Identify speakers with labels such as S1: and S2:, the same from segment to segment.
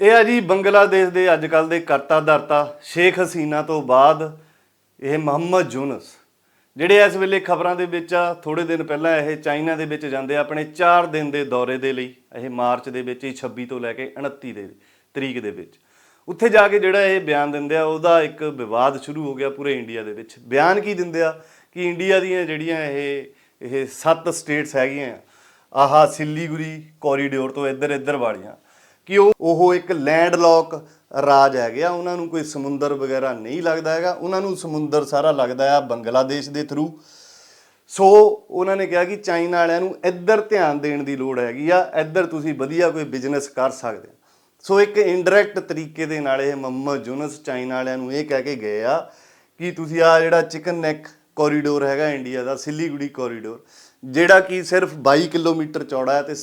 S1: ਇਹ ਆ ਜੀ ਬੰਗਲਾਦੇਸ਼ ਦੇ ਅੱਜ ਕੱਲ ਦੇ ਕਰਤਾ ਧਰਤਾ ਸ਼ੇਖ ਹਸੀਨਾ ਤੋਂ ਬਾਅਦ ਇਹ ਮੁਹੰਮਦ ਯੂਨਸ, ਜਿਹੜੇ ਇਸ ਵੇਲੇ ਖਬਰਾਂ ਦੇ ਵਿੱਚ ਆ ਥੋੜੇ ਦਿਨ ਪਹਿਲਾਂ ਇਹ ਚਾਈਨਾ ਦੇ ਵਿੱਚ ਜਾਂਦੇ ਆ, ਆਪਣੇ 4 ਦਿਨ ਦੇ ਦੌਰੇ ਦੇ ਲਈ, ਇਹ ਮਾਰਚ ਦੇ ਵਿੱਚ ਹੀ 26 ਤੋਂ ਲੈ ਕੇ 29 ਦੇ ਤਰੀਕ ਦੇ ਵਿੱਚ। ਉੱਥੇ ਜਾ ਕੇ ਜਿਹੜਾ ਇਹ ਬਿਆਨ ਦਿੰਦੇ ਆ, ਉਹਦਾ ਇੱਕ ਵਿਵਾਦ ਸ਼ੁਰੂ ਹੋ ਗਿਆ ਪੂਰੇ ਇੰਡੀਆ ਦੇ ਵਿੱਚ। ਬਿਆਨ ਕੀ ਦਿੰਦੇ ਆ? ਕਿ ਇੰਡੀਆ ਦੀਆਂ ਜਿਹੜੀਆਂ ਇਹ ਇਹ ਸੱਤ ਸਟੇਟਸ ਹੈਗੀਆਂ, ਆਹਾ ਸਿੱਲੀਗੁਰੀ ਕੋਰੀਡੋਰ ਤੋਂ ਇੱਧਰ ਇੱਧਰ ਵਾਲੀਆਂ ਕਿ ਉਹ ਉਹ ਇੱਕ ਲੈਂਡਲੋਕ ਰਾਜ ਹੈਗੇ ਆ। ਉਹਨਾਂ ਨੂੰ ਕੋਈ ਸਮੁੰਦਰ ਵਗੈਰਾ ਨਹੀਂ ਲੱਗਦਾ ਹੈਗਾ। ਉਹਨਾਂ ਨੂੰ ਸਮੁੰਦਰ ਸਾਰਾ ਲੱਗਦਾ ਆ ਬੰਗਲਾਦੇਸ਼ ਦੇ ਥਰੂ ਸੋ ਉਹਨਾਂ ਨੇ ਕਿਹਾ ਕਿ ਚਾਈਨਾ ਵਾਲਿਆਂ ਨੂੰ ਇੱਧਰ ਧਿਆਨ ਦੇਣ ਦੀ ਲੋੜ ਹੈਗੀ ਆ। ਇੱਧਰ ਤੁਸੀਂ ਵਧੀਆ ਕੋਈ ਬਿਜ਼ਨਸ ਕਰ ਸਕਦੇ ਹੋ ਸੋ ਇੱਕ ਇਨਡਾਇਰੈਕਟ ਤਰੀਕੇ ਦੇ ਨਾਲ ਇਹ ਮੁਹੰਮਦ ਯੂਨਸ ਚਾਈਨਾ ਵਾਲਿਆਂ ਨੂੰ ਇਹ ਕਹਿ ਕੇ ਗਏ ਆ ਕਿ ਤੁਸੀਂ ਆ ਜਿਹੜਾ ਚਿਕਨ ਨੈਕ ਕੋਰੀਡੋਰ ਹੈਗਾ ਇੰਡੀਆ ਦਾ, ਸਿੱਲੀਗੁੜੀ ਕੋਰੀਡੋਰ ਜਿਹੜਾ ਕਿ ਸਿਰਫ 22 ਕਿਲੋਮੀਟਰ ਚੌੜਾ ਹੈ ਤੇ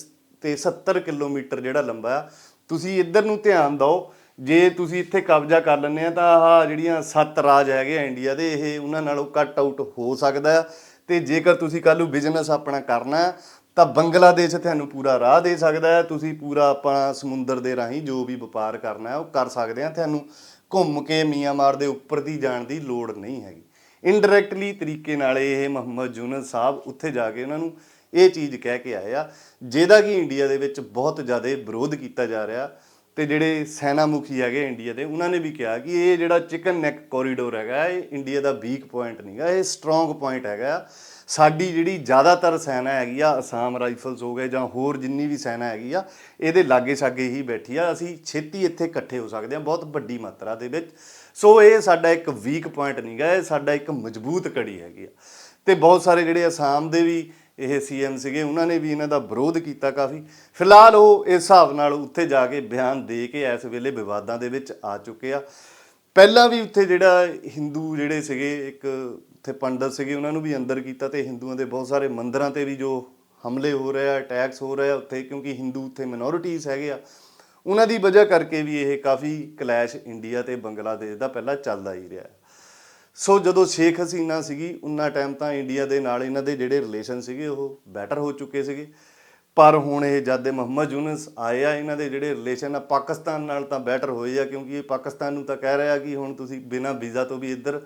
S1: ਤੇ 70 ਕਿਲੋਮੀਟਰ ਜਿਹੜਾ ਲੰਬਾ ਆ ਤੁਸੀਂ ਇੱਧਰ ਨੂੰ ਧਿਆਨ ਦਿਓ, ਜੇ ਤੁਸੀਂ ਇੱਥੇ ਕਬਜ਼ਾ ਕਰ ਲੈਂਦੇ ਆ, ਤਾਂ ਆਹ ਜਿਹੜੀਆਂ ਸੱਤ ਰਾਜ ਹੈਗੇ ਆ ਇੰਡੀਆ ਦੇ, ਇਹ ਉਹਨਾਂ ਨਾਲੋਂ ਕੱਟ ਆਊਟ ਹੋ ਸਕਦਾ ਆ। ਤੇ ਜੇਕਰ ਤੁਸੀਂ ਕੱਲ੍ਹ ਨੂੰ ਬਿਜ਼ਨਸ ਆਪਣਾ ਕਰਨਾ ਤਾਂ ਬੰਗਲਾਦੇਸ਼ ਤੁਹਾਨੂੰ ਪੂਰਾ ਰਾਹ ਦੇ ਸਕਦਾ ਹੈ ਤੁਸੀਂ ਪੂਰਾ ਆਪਣਾ ਸਮੁੰਦਰ ਦੇ ਰਾਹੀਂ ਜੋ ਵੀ ਵਪਾਰ ਕਰਨਾ ਹੈ ਉਹ ਕਰ ਸਕਦੇ ਆ। ਤੁਹਾਨੂੰ ਘੁੰਮ ਕੇ ਮੀਆਂਮਾਰ ਦੇ ਉੱਪਰ ਦੀ ਜਾਣ ਦੀ ਲੋੜ ਨਹੀਂ ਹੈਗੀ। ਇਨਡਾਇਰੈਕਟਲੀ ਤਰੀਕੇ ਨਾਲ ਇਹ ਮੁਹੰਮਦ ਯੂਨਸ ਸਾਹਿਬ ਉੱਥੇ ਜਾ ਕੇ ਉਹਨਾਂ ਨੂੰ ਇਹ ਚੀਜ਼ ਕਹਿ ਕੇ ਆਏ ਆ ਜਿਹਦਾ ਕਿ ਇੰਡੀਆ ਦੇ ਵਿੱਚ ਬਹੁਤ ਜ਼ਿਆਦਾ ਵਿਰੋਧ ਕੀਤਾ ਜਾ ਰਿਹਾ ਤੇ ਜਿਹੜੇ ਸੈਨਾ ਮੁਖੀ ਹੈਗੇ ਇੰਡੀਆ ਦੇ, ਉਹਨਾਂ ਨੇ ਵੀ ਕਿਹਾ ਕਿ ਇਹ ਜਿਹੜਾ ਚਿਕਨ ਨੈਕ ਕੋਰੀਡੋਰ ਹੈਗਾ, ਇਹ ਇੰਡੀਆ ਦਾ ਵੀਕ ਪੁਆਇੰਟ ਨਹੀਂਗਾ ਇਹ ਸਟਰੋਂਗ ਪੁਆਇੰਟ ਹੈਗਾ। ਸਾਡੀ ਜਿਹੜੀ ਜ਼ਿਆਦਾਤਰ ਸੈਨਾ ਹੈਗੀ ਆ, ਅਸਾਮ ਰਾਈਫਲਸ ਹੋ ਗਏ ਜਾਂ ਹੋਰ ਜਿੰਨੀ ਵੀ ਸੈਨਾ ਹੈਗੀ ਆ, ਇਹਦੇ ਲਾਗੇ ਛਾਗੇ ਹੀ ਬੈਠੀ ਆ। ਅਸੀਂ ਛੇਤੀ ਇੱਥੇ ਇਕੱਠੇ ਹੋ ਸਕਦੇ ਆ, ਬਹੁਤ ਵੱਡੀ ਮਾਤਰਾ ਦੇ ਵਿੱਚ। ਸੋ ਇਹ ਸਾਡਾ ਇੱਕ ਵੀਕ ਪੁਆਇੰਟ ਨਹੀਂਗਾ ਇਹ ਸਾਡਾ ਇੱਕ ਮਜ਼ਬੂਤ ਕੜੀ ਹੈਗੀ ਆ। ਤੇ ਬਹੁਤ ਸਾਰੇ ਜਿਹੜੇ ਅਸਾਮ ਦੇ ਵੀ ਇਹ ਸੀਐਮ ਸੀਗੇ, ਉਹਨਾਂ ਨੇ ਵੀ ਇਹਨਾਂ ਦਾ ਵਿਰੋਧ ਕੀਤਾ ਕਾਫੀ। ਫਿਲਹਾਲ ਉਹ ਇਸ ਹਿਸਾਬ ਨਾਲ ਉੱਥੇ ਜਾ ਕੇ ਬਿਆਨ ਦੇ ਕੇ ਇਸ ਵੇਲੇ ਵਿਵਾਦਾਂ ਦੇ ਵਿੱਚ ਆ ਚੁੱਕੇ ਆ। ਪਹਿਲਾਂ ਵੀ ਉੱਥੇ ਜਿਹੜਾ ਹਿੰਦੂ ਜਿਹੜੇ ਸੀਗੇ, ਇੱਕ ਉੱਥੇ ਪੰਡਤ ਸੀਗੇ, ਉਹਨਾਂ ਨੂੰ ਵੀ ਅੰਦਰ ਕੀਤਾ ਤੇ ਹਿੰਦੂਆਂ ਦੇ ਬਹੁਤ ਸਾਰੇ ਮੰਦਰਾਂ ਤੇ ਵੀ ਜੋ ਹਮਲੇ ਹੋ ਰਹੇ ਆ ਅਟੈਕਸ ਹੋ ਰਹੇ ਆ ਉੱਥੇ, ਕਿਉਂਕਿ ਹਿੰਦੂ ਉੱਥੇ ਮਿਨੋਰਿਟੀਜ਼ ਹੈਗੇ ਆ। ਉਹਨਾਂ ਦੀ ਵਜ੍ਹਾ ਕਰਕੇ ਵੀ ਇਹ ਕਾਫੀ ਕਲੈਸ਼ ਇੰਡੀਆ ਤੇ ਬੰਗਲਾਦੇਸ਼ ਦਾ ਪਹਿਲਾਂ ਚੱਲਦਾ ਹੀ ਰਿਹਾ। ਸੋ ਜਦੋਂ ਸ਼ੇਖ ਹਸੀਨਾ ਸੀਗੀ ਉਨਾ ਟਾਈਮ ਤਾਂ ਇੰਡੀਆ ਦੇ ਨਾਲ ਇਹਨਾਂ ਦੇ ਜਿਹੜੇ ਰਿਲੇਸ਼ਨ ਸੀਗੇ, ਉਹ ਬੈਟਰ ਹੋ ਚੁੱਕੇ ਸੀਗੇ। ਪਰ ਹੁਣ ਇਹ ਜਾਦੇ ਮੁਹੰਮਦ ਯੂਨਸ ਆਏ ਆ, ਇਹਨਾਂ ਦੇ ਜਿਹੜੇ ਰਿਲੇਸ਼ਨ ਆ, ਪਾਕਿਸਤਾਨ ਨਾਲ ਤਾਂ ਬੈਟਰ ਹੋਏ ਆ, ਕਿਉਂਕਿ ਇਹ ਪਾਕਿਸਤਾਨ ਨੂੰ ਤਾਂ ਕਹਿ ਰਿਹਾ ਕਿ ਹੁਣ ਤੁਸੀਂ ਬਿਨਾਂ ਵੀਜ਼ਾ ਤੋਂ ਵੀ ਇੱਧਰ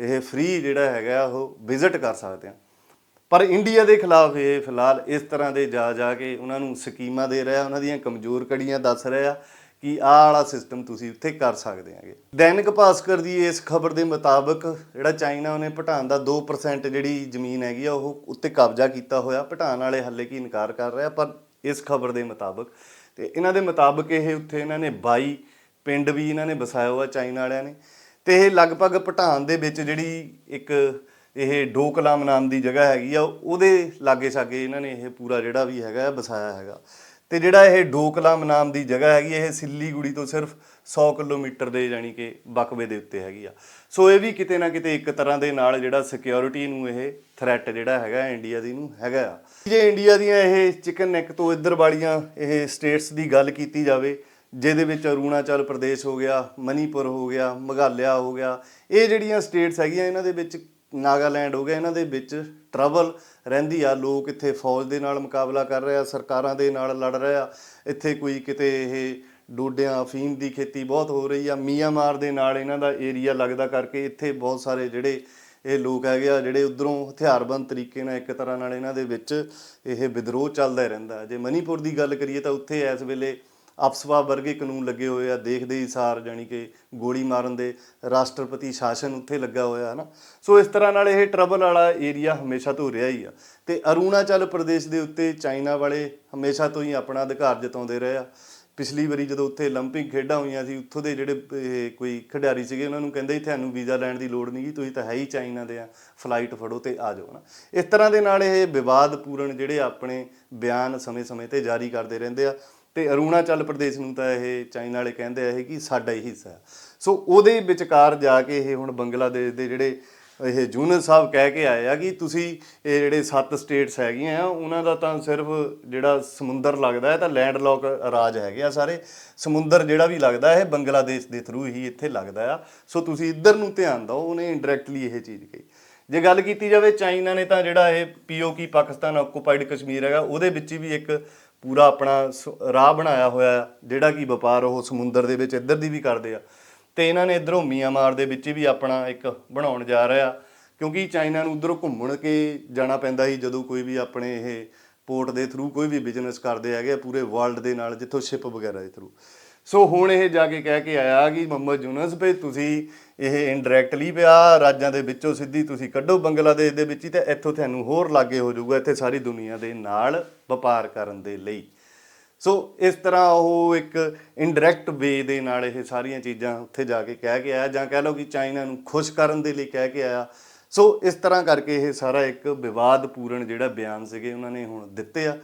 S1: ਇਹ ਫ੍ਰੀ ਜਿਹੜਾ ਹੈਗਾ ਉਹ ਵਿਜ਼ਿਟ ਕਰ ਸਕਦੇ ਆ। ਪਰ ਇੰਡੀਆ ਦੇ ਖਿਲਾਫ ਇਹ ਫਿਲਹਾਲ ਇਸ ਤਰ੍ਹਾਂ ਦੇ ਜਾ ਜਾ ਕੇ ਉਹਨਾਂ ਨੂੰ ਸਕੀਮਾਂ ਦੇ ਰਿਹਾ ਉਹਨਾਂ ਦੀਆਂ ਕਮਜ਼ੋਰ ਕੜੀਆਂ ਦੱਸ ਰਿਹਾ ਕਿ ਆਹ ਵਾਲਾ ਸਿਸਟਮ ਤੁਸੀਂ ਉੱਥੇ ਕਰ ਸਕਦੇ ਆਗੇ ਦੈਨਿਕ ਭਾਸਕਰ ਦੀ ਇਸ ਖਬਰ ਦੇ ਮੁਤਾਬਕ ਜਿਹੜਾ ਚਾਈਨਾ ਉਹਨੇ ਭਟਾਨ ਦਾ 2% ਜਿਹੜੀ ਜ਼ਮੀਨ ਹੈਗੀ ਆ, ਉਹ ਉੱਤੇ ਕਬਜ਼ਾ ਕੀਤਾ ਹੋਇਆ। ਭਟਾਨ ਵਾਲੇ ਹੱਲੇ ਕੀ ਇਨਕਾਰ ਕਰ ਰਿਹਾ ਪਰ ਇਸ ਖਬਰ ਦੇ ਮੁਤਾਬਕ ਤੇ ਇਹਨਾਂ ਦੇ ਮੁਤਾਬਕ ਇਹ ਉੱਥੇ ਇਹਨਾਂ ਨੇ 22 ਪਿੰਡ ਵੀ ਇਹਨਾਂ ਨੇ ਵਸਾਇਆ ਹੋਇਆ ਚਾਈਨਾ ਵਾਲਿਆਂ ਨੇ। ਤੇ ਇਹ ਲਗਭਗ ਭਟਾਨ ਦੇ ਵਿੱਚ ਜਿਹੜੀ ਇੱਕ ਇਹ ਡੋਕਲਾਮ ਨਾਮ ਦੀ ਜਗ੍ਹਾ ਹੈਗੀ ਆ, ਉਹਦੇ ਲਾਗੇ ਛਾਗੇ ਇਹਨਾਂ ਨੇ ਇਹ ਪੂਰਾ ਜਿਹੜਾ ਵੀ ਹੈਗਾ ਵਸਾਇਆ ਹੈਗਾ। ਤੇ ਜਿਹੜਾ ਇਹ ਡੋਕਲਾਮ ਨਾਮ ਦੀ ਜਗ੍ਹਾ ਹੈਗੀ ਇਹ ਸਿੱਲੀਗੁੜੀ ਤੋਂ ਸਿਰਫ 100 ਕਿਲੋਮੀਟਰ ਦੇ ਜਾਨੀ ਕਿ ਬਕਵੇ ਦੇ ਉੱਤੇ ਹੈਗੀ ਆ। ਸੋ ਇਹ ਵੀ ਕਿਤੇ ਨਾ ਕਿਤੇ ਇੱਕ ਤਰ੍ਹਾਂ ਦੇ ਨਾਲ ਜਿਹੜਾ ਸਿਕਿਉਰਿਟੀ ਨੂੰ ਇਹ ਥ੍ਰੈਟ ਜਿਹੜਾ ਹੈਗਾ ਇੰਡੀਆ ਦੀ ਨੂੰ ਹੈਗਾ ਆ। ਜੇ ਇੰਡੀਆ ਦੀਆਂ ਇਹ ਚਿਕਨ ਨੈਕ ਤੋਂ ਇੱਧਰ ਵਾਲੀਆਂ ਇਹ ਸਟੇਟਸ ਦੀ ਗੱਲ ਕੀਤੀ ਜਾਵੇ, ਜਿਹਦੇ ਵਿੱਚ ਅਰੁਣਾਚਲ ਪ੍ਰਦੇਸ਼ ਹੋ ਗਿਆ, ਮਨੀਪੁਰ ਹੋ ਗਿਆ, ਮੇਘਾਲਿਆ ਹੋ ਗਿਆ, ਇਹ ਜਿਹੜੀਆਂ ਸਟੇਟਸ ਹੈਗੀਆਂ, ਇਹਨਾਂ ਦੇ ਵਿੱਚ ਨਾਗਾਲੈਂਡ ਹੋ ਗਿਆ, ਇਹਨਾਂ ਦੇ ਵਿੱਚ ਟਰਬਲ ਰਹਿੰਦੀ ਆ। ਲੋਕ ਇੱਥੇ ਫੌਜ ਦੇ ਨਾਲ ਮੁਕਾਬਲਾ ਕਰ ਰਹੇ ਆ, ਸਰਕਾਰਾਂ ਦੇ ਨਾਲ ਲੜ ਰਹੇ ਆ। ਇੱਥੇ ਕੋਈ ਕਿਤੇ ਇਹ ਡੋਡਿਆਂ, ਅਫੀਮ ਦੀ ਖੇਤੀ ਬਹੁਤ ਹੋ ਰਹੀ ਆ। ਮੀਆਂਮਾਰ ਦੇ ਨਾਲ ਇਹਨਾਂ ਦਾ ਏਰੀਆ ਲੱਗਦਾ ਕਰਕੇ ਇੱਥੇ ਬਹੁਤ ਸਾਰੇ ਜਿਹੜੇ ਇਹ ਲੋਕ ਹੈਗੇ ਆ, ਜਿਹੜੇ ਉਧਰੋਂ ਹਥਿਆਰਬੰਦ ਤਰੀਕੇ ਨਾਲ ਇੱਕ ਤਰ੍ਹਾਂ ਨਾਲ ਇਹਨਾਂ ਦੇ ਵਿੱਚ ਇਹ ਵਿਦਰੋਹ ਚੱਲਦਾ ਰਹਿੰਦਾ। ਜੇ ਮਨੀਪੁਰ ਦੀ ਗੱਲ ਕਰੀਏ ਤਾਂ ਉੱਥੇ ਇਸ ਵੇਲੇ ਅਫਸਵਾ ਵਰਗੇ ਕਾਨੂੰਨ ਲੱਗੇ ਹੋਏ ਆ ਦੇਖਦੇ ਹੀ ਸਾਰ ਜਾਨੀ ਕਿ ਗੋਲੀ ਮਾਰਨ ਦੇ ਰਾਸ਼ਟਰਪਤੀ ਸ਼ਾਸਨ ਉੱਥੇ ਲੱਗਾ ਹੋਇਆ ਹੈ ਨਾ ਸੋ ਇਸ ਤਰ੍ਹਾਂ ਨਾਲ ਇਹ ਟਰਬਲ ਵਾਲਾ ਏਰੀਆ ਹਮੇਸ਼ਾ ਤੋਂ ਰਿਹਾ ਹੀ ਆ ਤੇ ਅਰੁਣਾਚਲ ਪ੍ਰਦੇਸ਼ ਦੇ ਉੱਤੇ ਚਾਈਨਾ ਵਾਲੇ ਹਮੇਸ਼ਾ ਤੋਂ ਹੀ ਆਪਣਾ ਅਧਿਕਾਰ ਜਤਾਉਂਦੇ ਰਹੇ ਆ ਪਿਛਲੀ ਵਾਰੀ ਜਦੋਂ ਉੱਥੇ 올림픽 ਖੇਡਾਂ ਹੋਈਆਂ ਸੀ ਉੱਥੋਂ ਦੇ ਜਿਹੜੇ ਇਹ ਕੋਈ ਖਿਡਾਰੀ ਸੀਗੇ ਉਹਨਾਂ ਨੂੰ ਕਹਿੰਦੇ ਸੀ ਤੁਹਾਨੂੰ ਵੀਜ਼ਾ ਲੈਣ ਦੀ ਲੋੜ ਨਹੀਂ ਜੀ ਤੁਸੀਂ ਤਾਂ ਹੈ ਹੀ ਚਾਈਨਾ ਦੇ ਆ ਫਲਾਈਟ ਫੜੋ ਤੇ ਆ ਜਾਓ ਨਾ ਇਸ ਤਰ੍ਹਾਂ ਦੇ ਨਾਲ ਇਹ ਵਿਵਾਦ ਪੂਰਨ ਜਿਹੜੇ ਆਪਣੇ ਬਿਆਨ ਸਮੇਂ-ਸਮੇਂ ਤੇ ਜਾਰੀ ਕਰਦੇ ਰਹਿੰਦੇ ਆ ਤੇ ਅਰੁਣਾਚਲ ਪ੍ਰਦੇਸ਼ ਨੂੰ ਤਾਂ ਇਹ ਚਾਈਨਾ ਵਾਲੇ ਕਹਿੰਦੇ ਆ ਇਹ ਕਿ ਸਾਡਾ ਹੀ ਹਿੱਸਾ ਹੈ। ਸੋ ਉਹਦੇ ਵਿਚਕਾਰ ਜਾ ਕੇ ਇਹ ਹੁਣ ਬੰਗਲਾਦੇਸ਼ ਦੇ ਜਿਹੜੇ ਇਹ ਜੂਨਰ ਸਾਹਿਬ ਕਹਿ ਕੇ ਆਏ ਆ ਕਿ ਤੁਸੀਂ ਇਹ ਜਿਹੜੇ ਸੱਤ ਸਟੇਟਸ ਹੈਗੀਆਂ ਆ, ਉਹਨਾਂ ਦਾ ਤਾਂ ਸਿਰਫ ਜਿਹੜਾ ਸਮੁੰਦਰ ਲੱਗਦਾ ਹੈ ਤਾਂ ਲੈਂਡ ਲੋਕ ਰਾਜ ਹੈਗੇ ਆ ਸਾਰੇ। ਸਮੁੰਦਰ ਜਿਹੜਾ ਵੀ ਲੱਗਦਾ ਹੈ ਬੰਗਲਾਦੇਸ਼ ਦੇ ਥਰੂ ਹੀ ਇੱਥੇ ਲੱਗਦਾ ਆ। ਸੋ ਤੁਸੀਂ ਇੱਧਰ ਨੂੰ ਧਿਆਨ ਦਿਓ, ਉਹਨੇ ਇਨਡਾਇਰੈਕਟਲੀ ਇਹ ਚੀਜ਼ ਕਹੀ। ਜੇ ਗੱਲ ਕੀਤੀ ਜਾਵੇ, ਚਾਈਨਾ ਨੇ ਤਾਂ ਜਿਹੜਾ ਇਹ ਪੀਓਕੀ ਪਾਕਿਸਤਾਨ ਆਕੂਪਾਈਡ ਕਸ਼ਮੀਰ ਹੈਗਾ, ਉਹਦੇ ਵਿੱਚ ਵੀ ਇੱਕ ਪੂਰਾ ਆਪਣਾ ਸ- ਰਾਹ ਬਣਾਇਆ ਹੋਇਆ ਜਿਹੜਾ ਕਿ ਵਪਾਰ ਉਹ ਸਮੁੰਦਰ ਦੇ ਵਿੱਚ ਇੱਧਰ ਦੀ ਵੀ ਕਰਦੇ ਆ। ਤੇ ਇਹਨਾਂ ਨੇ ਇਧਰੋਂ ਮੀਆਂਮਾਰ ਦੇ ਵਿੱਚ ਵੀ ਆਪਣਾ ਇੱਕ ਬਣਾਉਣ ਜਾ ਰਿਹਾ ਕਿਉਂਕਿ ਚਾਈਨਾ ਨੂੰ ਉਧਰੋਂ ਘੁੰਮਣ ਕੇ ਜਾਣਾ ਪੈਂਦਾ ਸੀ, ਜਦੋਂ ਕੋਈ ਵੀ ਆਪਣੇ ਇਹ ਪੋਰਟ ਦੇ ਥਰੂ ਕੋਈ ਵੀ ਬਿਜ਼ਨਸ ਕਰਦੇ ਹੈਗੇ ਆ, ਪੂਰੇ ਵਰਲਡ ਦੇ ਨਾਲ, ਜਿੱਥੋਂ ਸ਼ਿਪ ਵਗੈਰਾ ਦੇ ਥਰੂ ਸੋ ਹੁਣ ਇਹ ਜਾ ਕੇ ਕਹਿ ਕੇ ਆਇਆ ਕਿ ਮੁਹੰਮਦ ਯੂਨਸ ਭਈ ਤੁਸੀਂ ਇਹ ਇਨਡਾਇਰੈਕਟਲੀ ਪਿਆ ਰਾਜਾਂ ਦੇ ਵਿੱਚੋਂ ਸਿੱਧੀ ਤੁਸੀਂ ਕੱਢੋ ਬੰਗਲਾਦੇਸ਼ ਦੇ ਵਿੱਚ ਹੀ ਤੇ ਇੱਥੋਂ ਤੁਹਾਨੂੰ ਹੋਰ ਲਾਗੇ ਹੋ ਜਾਊਗਾ ਇੱਥੇ ਸਾਰੀ ਦੁਨੀਆ ਦੇ ਨਾਲ ਵਪਾਰ ਕਰਨ ਦੇ ਲਈ। ਸੋ ਇਸ ਤਰ੍ਹਾਂ ਉਹ ਇੱਕ ਇਨਡਾਇਰੈਕਟ ਵੇ ਦੇ ਨਾਲ ਇਹ ਸਾਰੀਆਂ ਚੀਜ਼ਾਂ ਉੱਥੇ ਜਾ ਕੇ ਕਹਿ ਕੇ ਆਇਆ ਜਾਂ ਕਹਿ ਲਓ ਕਿ ਚਾਈਨਾ ਨੂੰ ਖੁਸ਼ ਕਰਨ ਦੇ ਲਈ ਕਹਿ ਕੇ ਆਇਆ। ਸੋ ਇਸ ਤਰ੍ਹਾਂ ਕਰਕੇ ਇਹ ਸਾਰਾ ਇੱਕ ਵਿਵਾਦਪੂਰਨ ਜਿਹੜਾ ਬਿਆਨ ਸੀਗੇ ਉਹਨਾਂ ਨੇ ਹੁਣ ਦਿੱਤੇ ਆ।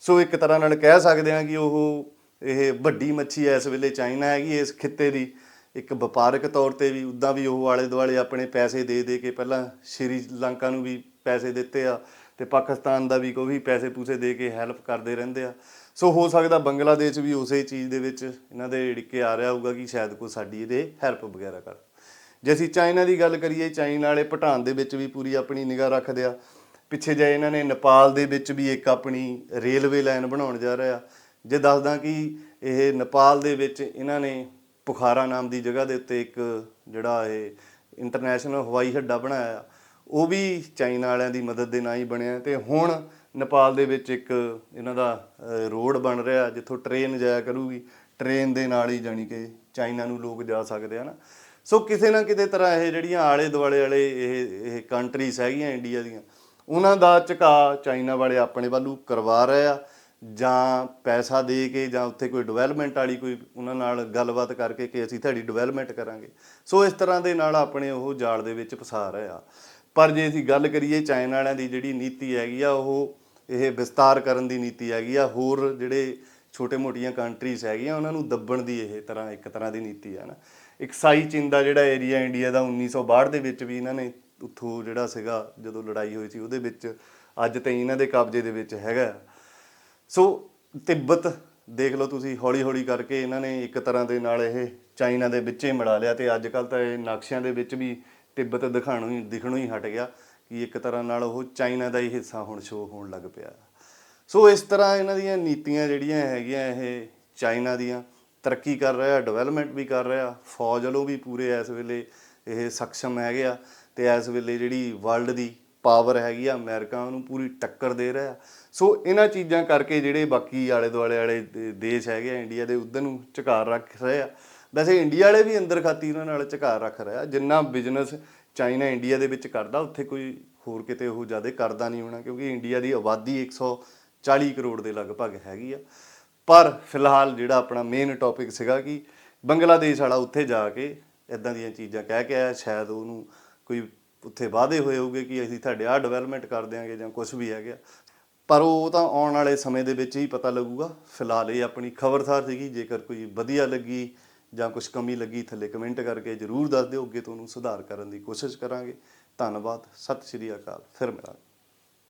S1: ਸੋ ਇੱਕ ਤਰ੍ਹਾਂ ਨਾਲ ਕਹਿ ਸਕਦੇ ਹਾਂ ਕਿ ਉਹ ਇਹ ਵੱਡੀ ਮੱਛੀ ਐ ਇਸ ਵੇਲੇ ਚਾਈਨਾ ਹੈਗੀ, ਇਸ ਖਿੱਤੇ ਦੀ। ਇੱਕ ਵਪਾਰਕ ਤੌਰ ਤੇ ਵੀ, ਉਦਾਂ ਵੀ ਉਹ ਆਲੇ ਦੁਆਲੇ ਆਪਣੇ ਪੈਸੇ ਦੇ ਦੇ ਕੇ ਪਹਿਲਾਂ ਸ਼੍ਰੀਲੰਕਾ ਨੂੰ ਵੀ ਪੈਸੇ ਦਿੱਤੇ ਆ ਤੇ ਪਾਕਿਸਤਾਨ ਦਾ ਵੀ ਕੋਈ ਵੀ ਪੈਸੇ ਪੂਸੇ ਦੇ ਕੇ ਹੈਲਪ ਕਰਦੇ ਰਹਿੰਦੇ ਆ। ਸੋ ਹੋ ਸਕਦਾ ਬੰਗਲਾਦੇਸ਼ ਵੀ ਉਸੇ ਚੀਜ਼ ਦੇ ਵਿੱਚ ਇਹਨਾਂ ਦੇ ੜਿੱਕੇ ਆ ਰਿਹਾ ਹੋਊਗਾ ਕਿ ਸ਼ਾਇਦ ਕੋਈ ਸਾਡੀ ਇਹਦੇ ਹੈਲਪ ਵਗੈਰਾ ਕਰ। ਜੇ ਅਸੀਂ ਚਾਈਨਾ ਦੀ ਗੱਲ ਕਰੀਏ, ਚਾਈਨਾ ਵਾਲੇ ਭੂਟਾਨ ਦੇ ਵਿੱਚ ਵੀ ਪੂਰੀ ਆਪਣੀ ਨਿਗਾਹ ਰੱਖਦੇ ਆ। ਪਿੱਛੇ ਜੇ ਇਹਨਾਂ ਨੇ ਨੇਪਾਲ ਦੇ ਵਿੱਚ ਵੀ ਇੱਕ ਆਪਣੀ ਰੇਲਵੇ ਲਾਈਨ ਬਣਾਉਣ ਜਾ ਰਿਹਾ ਜੇ ਦੱਸਦਾ ਕਿ ਇਹ ਨੇਪਾਲ ਦੇ ਵਿੱਚ ਇਹਨਾਂ ਨੇ ਪੁਖਾਰਾ ਨਾਮ ਦੀ ਜਗ੍ਹਾ ਦੇ ਉੱਤੇ ਇੱਕ ਜਿਹੜਾ ਇਹ ਇੰਟਰਨੈਸ਼ਨਲ ਹਵਾਈ ਹੱਡਾ ਬਣਾਇਆ ਉਹ ਵੀ ਚਾਈਨਾ ਵਾਲਿਆਂ ਦੀ ਮਦਦ ਦੇ ਨਾਲ ਹੀ ਬਣਿਆ ਤੇ ਹੁਣ ਨੇਪਾਲ ਦੇ ਵਿੱਚ ਇੱਕ ਇਹਨਾਂ ਦਾ ਰੋਡ ਬਣ ਰਿਹਾ ਜਿੱਥੋਂ ਟ੍ਰੇਨ ਜਾਇਆ ਕਰੂਗੀ। ਟ੍ਰੇਨ ਦੇ ਨਾਲ ਹੀ ਜਾਣੀ ਕਿ ਚਾਈਨਾ ਨੂੰ ਲੋਕ ਜਾ ਸਕਦੇ ਆ ਨਾ। ਸੋ ਕਿਸੇ ਨਾ ਕਿਤੇ ਤਰ੍ਹਾਂ ਇਹ ਜਿਹੜੀਆਂ ਆਲੇ ਦੁਆਲੇ ਵਾਲੇ ਇਹ ਇਹ ਕੰਟਰੀਜ਼ ਹੈਗੀਆਂ ਇੰਡੀਆ ਦੀਆਂ, ਉਹਨਾਂ ਦਾ ਝੁਕਾ ਚਾਈਨਾ ਵਾਲੇ ਆਪਣੇ ਵੱਲੋਂ ਕਰਵਾ ਰਹੇ ਆ। ਜਾਂ ਪੈਸਾ ਦੇ ਕੇ ਜਾਂ ਉੱਥੇ ਕੋਈ ਡਿਵੈਲਪਮੈਂਟ ਵਾਲੀ ਕੋਈ ਉਹਨਾਂ ਨਾਲ ਗੱਲਬਾਤ ਕਰਕੇ ਕਿ ਅਸੀਂ ਤੁਹਾਡੀ ਡਿਵੈਲਪਮੈਂਟ ਕਰਾਂਗੇ। ਸੋ ਇਸ ਤਰ੍ਹਾਂ ਦੇ ਨਾਲ ਆਪਣੇ ਉਹ ਜਾਲ ਦੇ ਵਿੱਚ ਫਸਾ ਰਹੇ ਆ। ਪਰ ਜੇ ਅਸੀਂ ਗੱਲ ਕਰੀਏ ਚਾਈਨਾ ਵਾਲਿਆਂ ਦੀ ਜਿਹੜੀ ਨੀਤੀ ਹੈਗੀ ਆ, ਉਹ ਇਹ ਵਿਸਤਾਰ ਕਰਨ ਦੀ ਨੀਤੀ ਹੈਗੀ ਆ। ਹੋਰ ਜਿਹੜੇ ਛੋਟੇ-ਮੋਟੀਆਂ ਕੰਟਰੀਜ਼ ਹੈਗੀਆਂ, ਉਹਨਾਂ ਨੂੰ ਦੱਬਣ ਦੀ ਇਹ ਤਰ੍ਹਾਂ ਇੱਕ ਤਰ੍ਹਾਂ ਦੀ ਨੀਤੀ ਹੈ ਨਾ। ਇੱਕ ਸਾਈ ਚੀਨ ਦਾ ਜਿਹੜਾ ਏਰੀਆ ਇੰਡੀਆ ਦਾ 1962 ਦੇ ਵਿੱਚ ਵੀ ਇਹਨਾਂ ਨੇ ਉੱਥੋਂ ਜਿਹੜਾ ਸੀਗਾ, ਜਦੋਂ ਲੜਾਈ ਹੋਈ ਸੀ, ਉਹਦੇ ਵਿੱਚ ਅੱਜ ਤਾਈਂ ਇਹਨਾਂ ਦੇ ਕਬਜ਼ੇ ਦੇ ਵਿੱਚ ਹੈਗਾ। ਸੋ ਤਿੱਬਤ ਦੇਖ ਲਓ ਤੁਸੀਂ ਹੌਲੀ ਹੌਲੀ ਕਰਕੇ ਇਹਨਾਂ ਨੇ ਇੱਕ ਤਰ੍ਹਾਂ ਦੇ ਨਾਲ ਇਹ ਚਾਈਨਾ ਦੇ ਵਿੱਚ ਹੀ ਮਿਲਾ ਲਿਆ ਤੇ ਅੱਜ ਕੱਲ ਤਾਂ ਇਹ ਨਕਸ਼ਿਆਂ ਦੇ ਵਿੱਚ ਵੀ ਤਿੱਬਤ ਦਿਖਾਣੋਂ ਹੀ, ਦਿਖਣੋਂ ਹੀ ਹਟ ਗਿਆ ਕਿ ਇੱਕ ਤਰ੍ਹਾਂ ਨਾਲ ਉਹ ਚਾਈਨਾ ਦਾ ਹੀ ਹਿੱਸਾ ਹੁਣ ਸ਼ੋ ਹੋਣ ਲੱਗ ਪਿਆ। ਸੋ ਇਸ ਤਰ੍ਹਾਂ ਇਹਨਾਂ ਦੀਆਂ ਨੀਤੀਆਂ ਜਿਹੜੀਆਂ ਹੈਗੀਆਂ ਇਹ ਚਾਈਨਾ ਦੀਆਂ, ਤਰੱਕੀ ਕਰ ਰਿਹਾ ਡਿਵੈਲਪਮੈਂਟ ਵੀ ਕਰ ਰਿਹਾ, ਫੌਜ ਵੱਲੋਂ ਵੀ ਪੂਰੇ ਇਸ ਵੇਲੇ ਇਹ ਸક્ષਮ ਹੈਗੇ ਆ ਤੇ ਇਸ ਵੇਲੇ ਜਿਹੜੀ ਵਰਲਡ ਦੀ ਪਾਵਰ ਹੈਗੀ ਆ, ਅਮਰੀਕਾ ਉਹਨੂੰ ਪੂਰੀ ਟੱਕਰ ਦੇ ਰਿਹਾ। ਸੋ ਇਹਨਾਂ ਚੀਜ਼ਾਂ ਕਰਕੇ ਜਿਹੜੇ ਬਾਕੀ ਆਲੇ ਦੁਆਲੇ ਵਾਲੇ ਦੇ- ਦੇਸ਼ ਹੈਗੇ ਆ ਇੰਡੀਆ ਦੇ ਉਧਰ ਨੂੰ ਝੁਕਾਅ ਰੱਖ ਰਹੇ ਆ। ਵੈਸੇ ਇੰਡੀਆ ਵਾਲੇ ਵੀ ਅੰਦਰ ਖਾਤੀ ਉਹਨਾਂ ਨਾਲ ਝੁਕਾਅ ਰੱਖ ਰਿਹਾ ਜਿੰਨਾ ਬਿਜ਼ਨਸ ਚਾਈਨਾ ਇੰਡੀਆ ਦੇ ਵਿੱਚ ਕਰਦਾ, ਉੱਥੇ ਕੋਈ ਹੋਰ ਕਿਤੇ ਉਹ ਜ਼ਿਆਦਾ ਕਰਦਾ ਨਹੀਂ ਹੋਣਾ, ਕਿਉਂਕਿ ਇੰਡੀਆ ਦੀ ਆਬਾਦੀ 140 ਕਰੋੜ ਦੇ ਲਗਭਗ ਹੈਗੀ ਆ। ਪਰ ਫਿਲਹਾਲ ਜਿਹੜਾ ਆਪਣਾ ਮੇਨ ਟੌਪਿਕ ਸੀਗਾ ਕਿ ਬੰਗਲਾਦੇਸ਼ ਵਾਲਾ ਉੱਥੇ ਜਾ ਕੇ ਇਦਾਂ ਦੀਆਂ ਚੀਜ਼ਾਂ ਕਹਿ ਕੇ ਆਇਆ, ਸ਼ਾਇਦ ਉਹਨੂੰ ਕੋਈ ਉੱਥੇ ਵਾਅਦੇ ਹੋਏ ਹੋਗੇ ਕਿ ਅਸੀਂ ਤੁਹਾਡੇ ਆਹ ਡਿਵੈਲਪਮੈਂਟ ਕਰ ਦਿਆਂਗੇ ਜਾਂ ਕੁਝ ਵੀ ਹੈਗਾ। ਪਰ ਉਹ ਤਾਂ ਆਉਣ ਵਾਲੇ ਸਮੇਂ ਦੇ ਵਿੱਚ ਹੀ ਪਤਾ ਲੱਗੂਗਾ। ਫਿਲਹਾਲ ਇਹ ਆਪਣੀ ਖਬਰਸਾਰ ਸੀਗੀ। ਜੇਕਰ ਕੋਈ ਵਧੀਆ ਲੱਗੀ ਜਾਂ ਕੁਝ ਕਮੀ ਲੱਗੀ ਥੱਲੇ ਕਮੈਂਟ ਕਰਕੇ ਜਰੂਰ ਦੱਸ ਦਿਓ। ਅੱਗੇ ਤੋਂ ਉਹਨੂੰ ਸੁਧਾਰ ਕਰਨ ਦੀ ਕੋਸ਼ਿਸ਼ ਕਰਾਂਗੇ। ਧੰਨਵਾਦ। ਸਤਿ ਸ਼੍ਰੀ ਅਕਾਲ। ਫਿਰ ਮਿਲਾਂਗੇ।